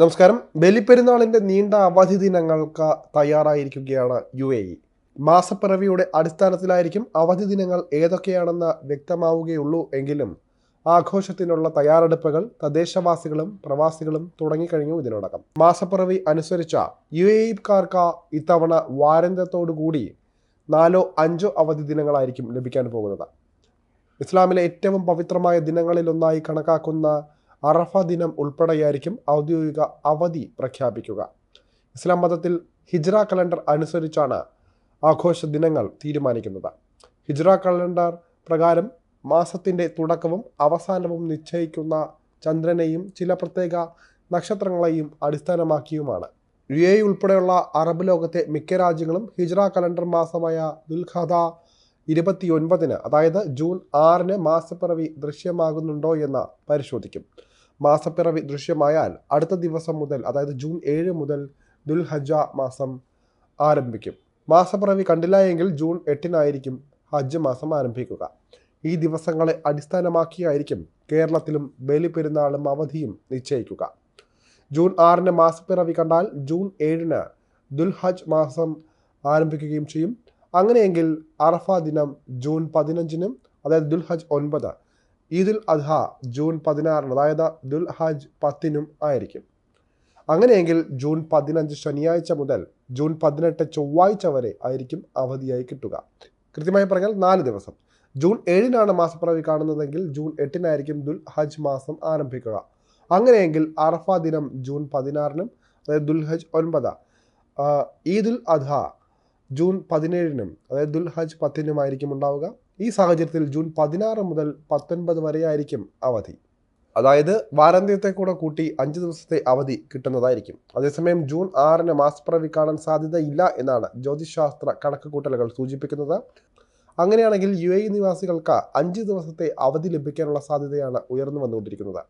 നമസ്കാരം. ബലിപ്പെരുന്നാളിന്റെ നീണ്ട അവധി ദിനങ്ങൾക്ക് തയ്യാറായിരിക്കുകയാണ് യു എ ഇ. മാസപ്പിറവിയുടെ അടിസ്ഥാനത്തിലായിരിക്കും അവധി ദിനങ്ങൾ ഏതൊക്കെയാണെന്ന് വ്യക്തമാവുകയുള്ളൂ എങ്കിലും ആഘോഷത്തിനുള്ള തയ്യാറെടുപ്പുകൾ തദ്ദേശവാസികളും പ്രവാസികളും തുടങ്ങിക്കഴിഞ്ഞു ഇതിനോടകം. മാസപ്പിറവി അനുസരിച്ച യു എ ഇക്കാർക്ക് ഇത്തവണ വാരന്ധ്യത്തോടുകൂടി നാലോ അഞ്ചോ അവധി ദിനങ്ങളായിരിക്കും ലഭിക്കാൻ പോകുന്നത്. ഇസ്ലാമിലെ ഏറ്റവും പവിത്രമായ ദിനങ്ങളിലൊന്നായി കണക്കാക്കുന്ന അറഫ ദിനം ഉൾപ്പെടെയായിരിക്കും ഔദ്യോഗിക അവധി പ്രഖ്യാപിക്കുക. ഇസ്ലാം മതത്തിൽ ഹിജ്റ കലണ്ടർ അനുസരിച്ചാണ് ആഘോഷ ദിനങ്ങൾ തീരുമാനിക്കുന്നത്. ഹിജ്റ കലണ്ടർ പ്രകാരം മാസത്തിന്റെ തുടക്കവും അവസാനവും നിശ്ചയിക്കുന്ന ചന്ദ്രനെയും ചില പ്രത്യേക നക്ഷത്രങ്ങളെയും അടിസ്ഥാനമാക്കിയുമാണ്. യു എ ഉൾപ്പെടെയുള്ള അറബ് ലോകത്തെ മിക്ക രാജ്യങ്ങളും ഹിജ്റ കലണ്ടർ മാസമായ ദുൽഖദ ഇരുപത്തിയൊൻപതിന് അതായത് ജൂൺ ആറിന് മാസപ്പിറവി ദൃശ്യമാകുന്നുണ്ടോ എന്ന് പരിശോധിക്കും. മാസപ്പിറവി ദൃശ്യമായാൽ അടുത്ത ദിവസം മുതൽ അതായത് ജൂൺ ഏഴ് മുതൽ ദുൽഹജ മാസം ആരംഭിക്കും. മാസപ്പിറവി കണ്ടില്ല എങ്കിൽ ജൂൺ എട്ടിനായിരിക്കും ഹജ്ജ് മാസം ആരംഭിക്കുക. ഈ ദിവസങ്ങളെ അടിസ്ഥാനമാക്കിയായിരിക്കും കേരളത്തിലും ബലിപെരുന്നാളും അവധിയും നിശ്ചയിക്കുക. ജൂൺ ആറിന് മാസപ്പിറവി കണ്ടാൽ ജൂൺ ഏഴിന് ദുൽഹജ് മാസം ആരംഭിക്കുകയും ചെയ്യും. അങ്ങനെയെങ്കിൽ അറഫ ദിനം ജൂൺ പതിനഞ്ചിനും അതായത് ദുൽഹജ് ഒൻപത് ഈദുൽ അദ്ഹ ജൂൺ പതിനാറിന് അതായത് ദുൽ ഹജ് പത്തിനും ആയിരിക്കും. അങ്ങനെയെങ്കിൽ ജൂൺ പതിനഞ്ച് ശനിയാഴ്ച മുതൽ ജൂൺ പതിനെട്ട് ചൊവ്വാഴ്ച വരെ ആയിരിക്കും അവധിയായി കിട്ടുക. കൃത്യമായി പറഞ്ഞാൽ നാല് ദിവസം. ജൂൺ ഏഴിനാണ് മാസപ്പിറവി കാണുന്നതെങ്കിൽ ജൂൺ എട്ടിനായിരിക്കും ദുൽ ഹജ് മാസം ആരംഭിക്കുക. അങ്ങനെയെങ്കിൽ അറഫ ദിനം ജൂൺ പതിനാറിനും അതായത് ദുൽഹജ് ഒൻപത് ഈദുൽ അദ്ഹ ജൂൺ പതിനേഴിനും അതായത് ദുൽഹജ് പത്തിനുമായിരിക്കും ഉണ്ടാവുക. ഈ സാഹചര്യത്തിൽ ജൂൺ പതിനാറ് മുതൽ പത്തൊൻപത് വരെയായിരിക്കും അവധി. അതായത് വാരാന്ത്യത്തെ കൂടെ കൂട്ടി അഞ്ച് ദിവസത്തെ അവധി കിട്ടുന്നതായിരിക്കും. അതേസമയം ജൂൺ ആറിന് മാസപ്പിറവി കാണാൻ സാധ്യതയില്ല എന്നാണ് ജ്യോതിശാസ്ത്ര കണക്കുകൂട്ടലുകൾ സൂചിപ്പിക്കുന്നത്. അങ്ങനെയാണെങ്കിൽ യു എ നിവാസികൾക്ക് അഞ്ച് ദിവസത്തെ അവധി ലഭിക്കാനുള്ള സാധ്യതയാണ് ഉയർന്നു വന്നുകൊണ്ടിരിക്കുന്നത്.